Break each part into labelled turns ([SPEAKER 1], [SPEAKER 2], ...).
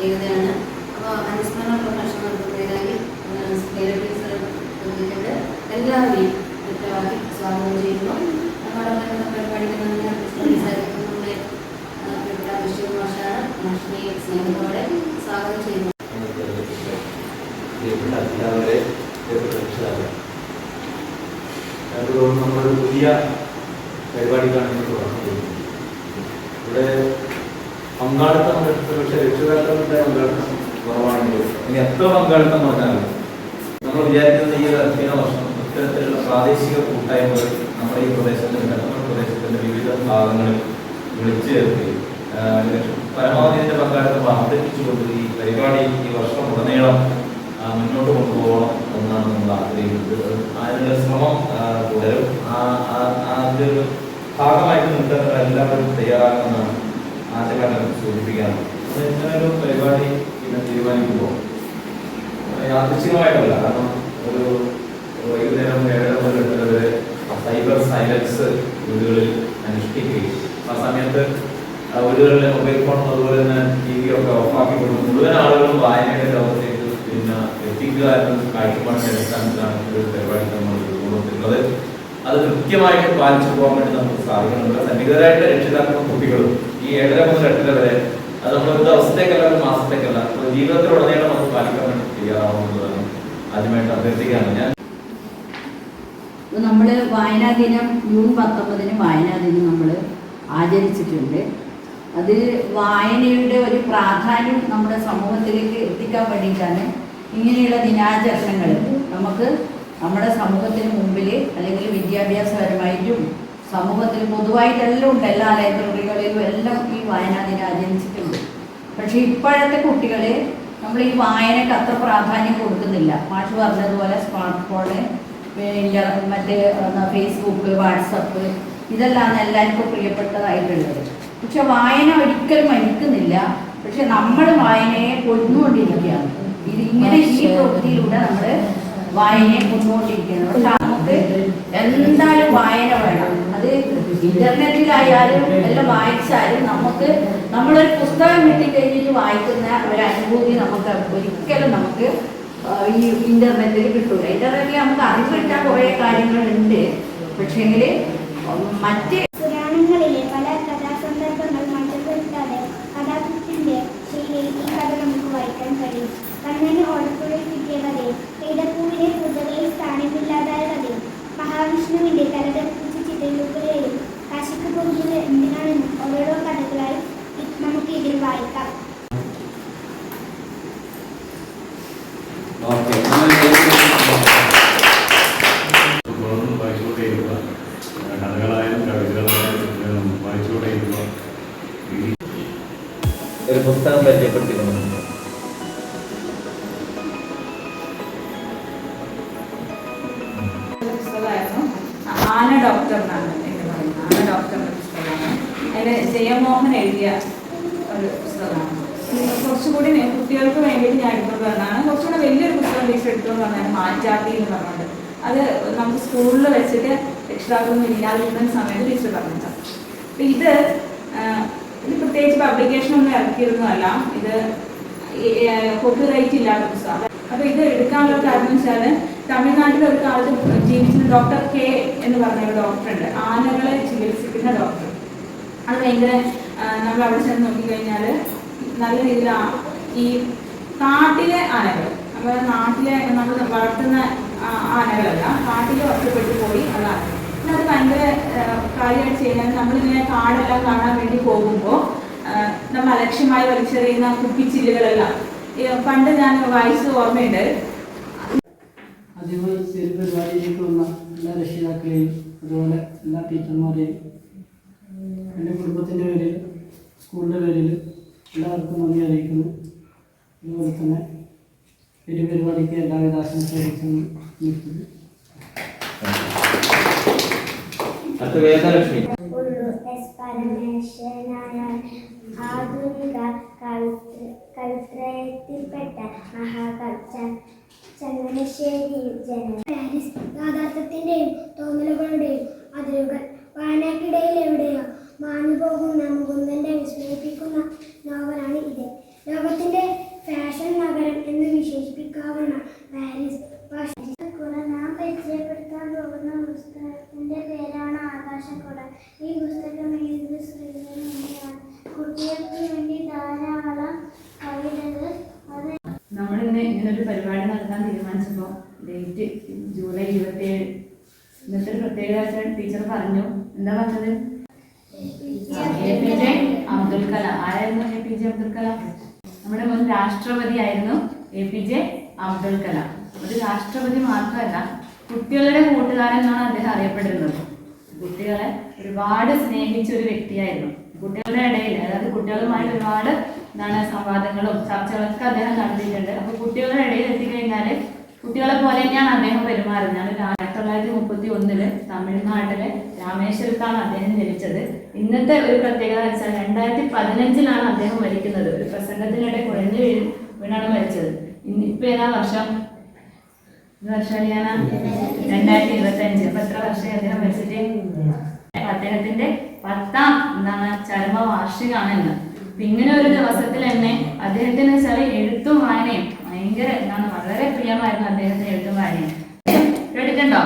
[SPEAKER 1] പ്രത്യേകതയാണ് അപ്പോൾ അനുസ്മരണ പ്രഭാഷണം നടത്തുന്നതിനായി ശ്രദ്ധിച്ചിട്ട് എല്ലാവരെയും കൃത്യമായി സ്വാഗതം ചെയ്യുന്നു. അതോടൊപ്പം തന്നെ നമ്മൾ പഠിക്കുന്ന നമ്മുടെ ബഷീർ മാഷാണ്. മാഷിനെ സ്നേഹത്തോടെ സ്വാഗതം ചെയ്യുന്നു.
[SPEAKER 2] അധ്യാപകരെ നമ്മളൊരു പുതിയ പരിപാടിക്കാണ് ഇന്ന് തുടങ്ങുന്നത്. ഇവിടെ പങ്കാളിത്തം പക്ഷേ രക്ഷിതാക്കളുടെ പങ്കാളിത്തം കുറവാണെങ്കിൽ ഇനി എത്ര പങ്കാളിത്തം പറഞ്ഞാലും നമ്മൾ വിചാരിക്കുന്ന ഈ അധ്യയന വർഷം ഇത്തരത്തിലുള്ള പ്രാദേശിക കൂട്ടായ്മകൾ നമ്മുടെ ഈ പ്രദേശത്തിന്റെ നമ്മുടെ പ്രദേശത്തിന്റെ വിവിധ ഭാഗങ്ങളിൽ വിളിച്ചു ആ, പരമാവധി ഇതിന്റെ പങ്കാളിത്തം വർദ്ധിപ്പിച്ചുകൊണ്ട് ഈ പരിപാടി ഈ വർഷം ഉടനീളം മുന്നോട്ട് കൊണ്ടുപോകണം എന്നാണ് നമ്മൾ ആഗ്രഹിക്കുന്നത്. അത് അതിനുള്ള ശ്രമം തുടരും. അതിന്റെ ഒരു ഭാഗമായിട്ട് നിൽക്കാൻ എല്ലാവരും തയ്യാറാകുമെന്നാണ് ആദ്യകാലം സൂചിപ്പിക്കാറുണ്ട് അത് ഇങ്ങനെ ഒരു പരിപാടി പിന്നെ തീരുമാനിക്കുമ്പോൾ യാദൃശ്ചികമായിട്ടല്ല കാരണം ഒരു വൈകുന്നേരം ഏഴര മുതൽ എട്ടര വരെ സൈബർ സൈലൻസ് വീടുകളിൽ അനുഷ്ഠിക്കുകയും ആ സമയത്ത് വീടുകളിലെ മൊബൈൽ ഫോണും അതുപോലെ തന്നെ ടി വി ഒക്കെ ഓഫാക്കിക്കൊണ്ട് മുഴുവൻ ആളുകളും വായനയുടെ ലോകത്തേക്ക് പിന്നെ എത്തിക്കുക എന്ന കാഴ്ചപ്പാടിന്റെ അടിസ്ഥാനത്തിലാണ് ഒരു പരിപാടി നമ്മൾ രൂപപ്പെടുത്തിയിട്ടുള്ളത്. അത് കൃത്യമായിട്ട് പാലിച്ചു പോകാൻ വേണ്ടി നമുക്ക് സാധിക്കുന്നുണ്ട് സന്നിഹിതരായിട്ട് രക്ഷിതാക്കളും കുട്ടികളും ഈ ഏഴര മുതൽ എട്ടര വരെ അത് നമ്മൾ ഒരു ദിവസത്തേക്കല്ല ഒരു മാസത്തേക്കല്ല ജീവിതത്തിലുടനീളം അത് പാലിക്കാൻ വേണ്ടി തയ്യാറാവുന്നതാണ് ആദ്യമായിട്ട് അഭ്യർത്ഥിക്കുകയാണ് ഞാൻ
[SPEAKER 3] നമ്മൾ വായനാ ദിനം ജൂൺ പത്തൊമ്പതിന് വായനാ ദിനം നമ്മൾ ആചരിച്ചിട്ടുണ്ട്. അത് വായനയുടെ ഒരു പ്രാധാന്യം നമ്മുടെ സമൂഹത്തിലേക്ക് എത്തിക്കാൻ വേണ്ടിയിട്ടാണ് ഇങ്ങനെയുള്ള ദിനാചരണങ്ങൾ നമുക്ക് നമ്മുടെ സമൂഹത്തിന് മുമ്പിൽ അല്ലെങ്കിൽ വിദ്യാഭ്യാസപരമായിട്ടും സമൂഹത്തിൽ പൊതുവായിട്ടെല്ലാം ഉണ്ട്. എല്ലാ ലൈബ്രറികളിലും എല്ലാം ഈ വായനാ ദിനം ആചരിച്ചിട്ടുണ്ട്. പക്ഷേ ഇപ്പോഴത്തെ കുട്ടികൾ നമ്മൾ ഈ വായനക്ക് അത്ര പ്രാധാന്യം കൊടുക്കുന്നില്ല. മാഷ് പറഞ്ഞതുപോലെ സ്മാർട്ട് ഫോണ് മറ്റേ ഫേസ്ബുക്ക് വാട്സപ്പ് ഇതെല്ലാം എല്ലാവർക്കും പ്രിയപ്പെട്ടതായിട്ടുള്ളത്. പക്ഷെ വായന ഒരിക്കലും മരിക്കുന്നില്ല. പക്ഷെ നമ്മൾ വായനയെ കൊന്നുകൊണ്ടിരിക്കുകയാണ് ഇത് ഇങ്ങനെ ഈ പ്രവൃത്തിയിലൂടെ നമ്മൾ വായനയെ മുന്നോട്ടിരിക്കുന്നത് പക്ഷെ നമുക്ക് എന്തായാലും വായന വേണം. അത് ഇന്റർനെറ്റിലായാലും എല്ലാം വായിച്ചാലും നമുക്ക് നമ്മളൊരു പുസ്തകം കിട്ടിക്കഴിഞ്ഞിട്ട് വായിക്കുന്ന ഒരു അനുഭൂതി നമുക്ക് ഒരിക്കലും നമുക്ക് ഈ ഇന്റർനെറ്റിൽ കിട്ടൂല. ഇന്റർനെറ്റിൽ നമുക്ക് അറിവ് കിട്ടാൻ കുറേ കാര്യങ്ങളുണ്ട്. പക്ഷേങ്കിൽ മറ്റ്
[SPEAKER 2] പുസ്തകം പരിചയപ്പെടുത്തിയിട്ടുണ്ട്.
[SPEAKER 4] പുസ്തകമായിരുന്നു. ആന ഡോക്ടർ എന്നാണ് എന്ന് പറയുന്നത്. ആന ഡോക്ടർ എന്ന പുസ്തകമാണ് അതിൽ ജയമോഹൻ എഴുതിയ ഒരു പുസ്തകമാണ്. കുറച്ചുകൂടി കുട്ടികൾക്ക് വേണ്ടിയിട്ട് ഞാൻ വന്നതാണ്. കുറച്ചുകൂടെ വലിയൊരു പുസ്തകം ടീച്ചർ എന്ന് പറഞ്ഞാൽ മാറ്റാത്തി എന്ന് പറഞ്ഞുകൊണ്ട് അത് നമുക്ക് സ്കൂളിൽ വെച്ചിട്ട് രക്ഷിതാക്കളൊന്നും ഇല്ലാതിരുന്ന സമയത്ത് ടീച്ചർ പറഞ്ഞിട്ടുണ്ട് ഇത് പ്രത്യേകിച്ച് പബ്ലിക്കേഷൻ ഒന്നും ഇറക്കിയിരുന്നതല്ല. ഇത് കോപ്പിറൈറ്റ് ഇല്ലാത്ത പുസ്തകം. അപ്പൊ ഇത് എടുക്കാനുള്ള കാരണം വെച്ചാൽ തമിഴ്നാട്ടിൽ ഒരു കാലത്ത് ജീവിച്ചിരുന്ന ഡോക്ടർ കെ എന്ന് പറഞ്ഞ ഒരു ഡോക്ടറുണ്ട് ആനകളെ ചികിത്സിക്കുന്ന ഡോക്ടർ അത് ഭയങ്കര നമ്മൾ അവിടെ ചെന്ന് നോക്കിക്കഴിഞ്ഞാൽ നല്ല രീതിയിൽ ഈ കാട്ടിലെ ആനകൾ. നമ്മുടെ നാട്ടിലെ നമ്മൾ വളർത്തുന്ന ആനകളല്ല. കാട്ടിൽ ഒറ്റപ്പെട്ടു പോയി അതാണ് അത് ഭയങ്കര കാര്യമായിട്ട് ചെയ്യുന്നത് നമ്മളിങ്ങനെ കാടെല്ലാം കാണാൻ വേണ്ടി പോകുമ്പോൾ നമ്മൾ അലക്ഷ്യമായി വലിച്ചെറിയുന്ന കുപ്പിച്ചില്ലുകളെല്ലാം പണ്ട് ഞാൻ വായിച്ച ഓർമ്മയുണ്ട്.
[SPEAKER 5] അതേപോലെ ഒരു പരിപാടിയിലേക്ക് വന്ന എല്ലാ രക്ഷിതാക്കളെയും അതുപോലെ എല്ലാ ടീച്ചർമാരെയും എന്റെ കുടുംബത്തിന്റെ പേരിൽ സ്കൂളിന്റെ പേരിൽ എല്ലാവർക്കും നന്ദി അറിയിക്കുന്നു. അതുപോലെ തന്നെ ഒരു പരിപാടിക്ക് എല്ലാവിധ ആശംസകളും നിർത്തുന്നു
[SPEAKER 2] അടുത്ത വേദലക്ഷ്മി
[SPEAKER 6] ആധുനിക കളിത്രയത്തിൽപ്പെട്ട മഹാകവി ചങ്ങനശ്ശേരി ജനനം പാരീസ് യാഥാർത്ഥ്യത്തിന്റെയും തോന്നലുകളുടെയും അതിരുകൾ വായനക്കിടയിൽ എവിടെയോ മാഞ്ഞു പോകുന്ന മുകുന്ദന്റെ വിസ്മയിപ്പിക്കുന്ന നോവലാണ് ഇത്. ലോകത്തിന്റെ ഫാഷൻ നഗരം എന്ന് വിശേഷിപ്പിക്കാവുന്ന
[SPEAKER 7] പാരീസ് ഇന്ന് ഇങ്ങനൊരു പരിപാടി നടത്താൻ തീരുമാനിച്ചപ്പോൾ ഡേറ്റ് ജൂലൈ ഇരുപത്തിയേഴ്. ഇന്നത്തെ ഒരു പ്രത്യേകത ടീച്ചർ പറഞ്ഞു. എന്താ പറഞ്ഞത്? A P J Abdul Kalam. ആരായിരുന്നു A P J Abdul Kalam? നമ്മുടെ മുൻ രാഷ്ട്രപതി ആയിരുന്നു A P J Abdul Kalam. ഒരു രാഷ്ട്രപതി മാത്രമല്ല കുട്ടികളുടെ കൂട്ടുകാരൻ എന്നാണ് അദ്ദേഹം അറിയപ്പെട്ടിരുന്നത് കുട്ടികളെ ഒരുപാട് സ്നേഹിച്ച ഒരു വ്യക്തിയായിരുന്നു. കുട്ടികളുടെ ഇടയിൽ അതായത് കുട്ടികളുമായിട്ട് ഒരുപാട് എന്താണ് സംവാദങ്ങളും ചർച്ചകളൊക്കെ അദ്ദേഹം നടത്തിയിട്ടുണ്ട്. അപ്പൊ കുട്ടികളുടെ ഇടയിൽ എത്തിക്കഴിഞ്ഞാൽ കുട്ടികളെ പോലെ തന്നെയാണ് അദ്ദേഹം പെരുമാറുന്നത്. ആയിരത്തി തൊള്ളായിരത്തി മുപ്പത്തി ഒന്നിൽ തമിഴ്നാട്ടിലെ രാമേശ്വരത്താണ് അദ്ദേഹം ജനിച്ചത്. ഇന്നത്തെ ഒരു പ്രത്യേകത വെച്ചാൽ രണ്ടായിരത്തി പതിനഞ്ചിലാണ് അദ്ദേഹം മരിക്കുന്നത്. ഒരു പ്രസംഗത്തിനിടെ കുഴഞ്ഞു വീണ് വീണാണ് മരിച്ചത്. ഇന്ന് ഇപ്പൊ ഏതാ വർഷം? വർഷം ഞാൻ രണ്ടായിരത്തി ഇരുപത്തി അഞ്ച് അപ്പൊ എത്ര വർഷം അദ്ദേഹം മരിച്ചിട്ട്? അദ്ദേഹത്തിന്റെ പത്താം എന്താണ് ചരമ വാർഷികമാണ് അപ്പൊ ഇങ്ങനെ ഒരു ദിവസത്തിൽ തന്നെ അദ്ദേഹത്തിന് വെച്ചാൽ എഴുത്തും വായനയും ഭയങ്കര എന്താണ് വളരെ പ്രിയമായിരുന്നു അദ്ദേഹത്തിന് എഴുത്തും വായനയും. കേട്ടിട്ടുണ്ടോ?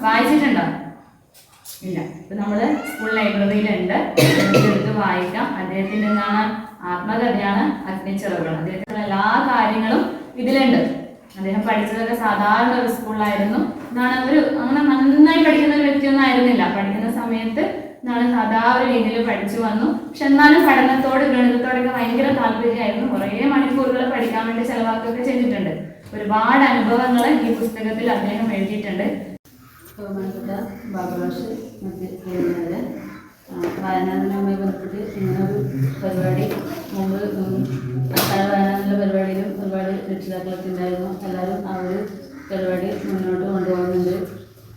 [SPEAKER 7] വായിച്ചിട്ടുണ്ടോ? ഇല്ല. ഇപ്പൊ നമ്മൾ സ്കൂൾ ലൈബ്രറിയിലുണ്ട് എടുത്ത് വായിക്കാം. അദ്ദേഹത്തിന്റെ എന്താണ് ആത്മകഥയാണ് അഗ്നിച്ചിറകൾ അദ്ദേഹത്തിന്റെ എല്ലാ കാര്യങ്ങളും ഇതിലുണ്ട്. അദ്ദേഹം പഠിച്ചതൊക്കെ സാധാരണ ഒരു സ്കൂളിലായിരുന്നു എന്താണ് ഒരു അങ്ങനെ നന്നായി പഠിക്കുന്ന ഒരു വ്യക്തിയൊന്നും ആയിരുന്നില്ല. പഠിക്കുന്ന സമയത്ത് എന്താണ് സാധാ ഒരു രീതിയിൽ പഠിച്ചു വന്നു. പക്ഷെ എന്നാലും പഠനത്തോട് ഗണിതത്തോടൊക്കെ ഭയങ്കര താല്പര്യമായിരുന്നു. കുറേ മണിക്കൂറുകൾ പഠിക്കാൻ വേണ്ടി ചെലവാക്കുകയൊക്കെ ചെയ്തിട്ടുണ്ട്. ഒരുപാട് അനുഭവങ്ങൾ ഈ പുസ്തകത്തിൽ അദ്ദേഹം എഴുതിയിട്ടുണ്ട്.
[SPEAKER 3] പരിപാടി മുമ്പ് പരിപാടിയിലും ഒരുപാട് രക്ഷിതാക്കളൊക്കെ ഉണ്ടായിരുന്നു. എല്ലാവരും ആ ഒരു പരിപാടി മുന്നോട്ട് കൊണ്ടുപോകുന്നുണ്ട്.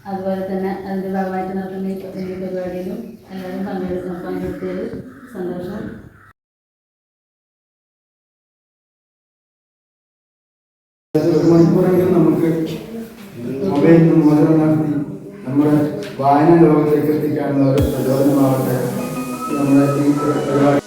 [SPEAKER 3] അതുപോലെ തന്നെ അതിന്റെ ഭാഗമായിട്ട് ഈ പരിപാടിയിലും എല്ലാവരും പങ്കെടുക്കണം പങ്കെടുത്തതിൽ സന്തോഷം.
[SPEAKER 8] നമുക്ക് മൊബൈൽ മോചനം നടത്തി നമ്മുടെ വായന ലോകത്തേക്ക് എത്തിക്കാനുള്ള ഒരു പ്രചോദനമാവട്ടെ. നമ്മുടെ ഈ പരിപാടി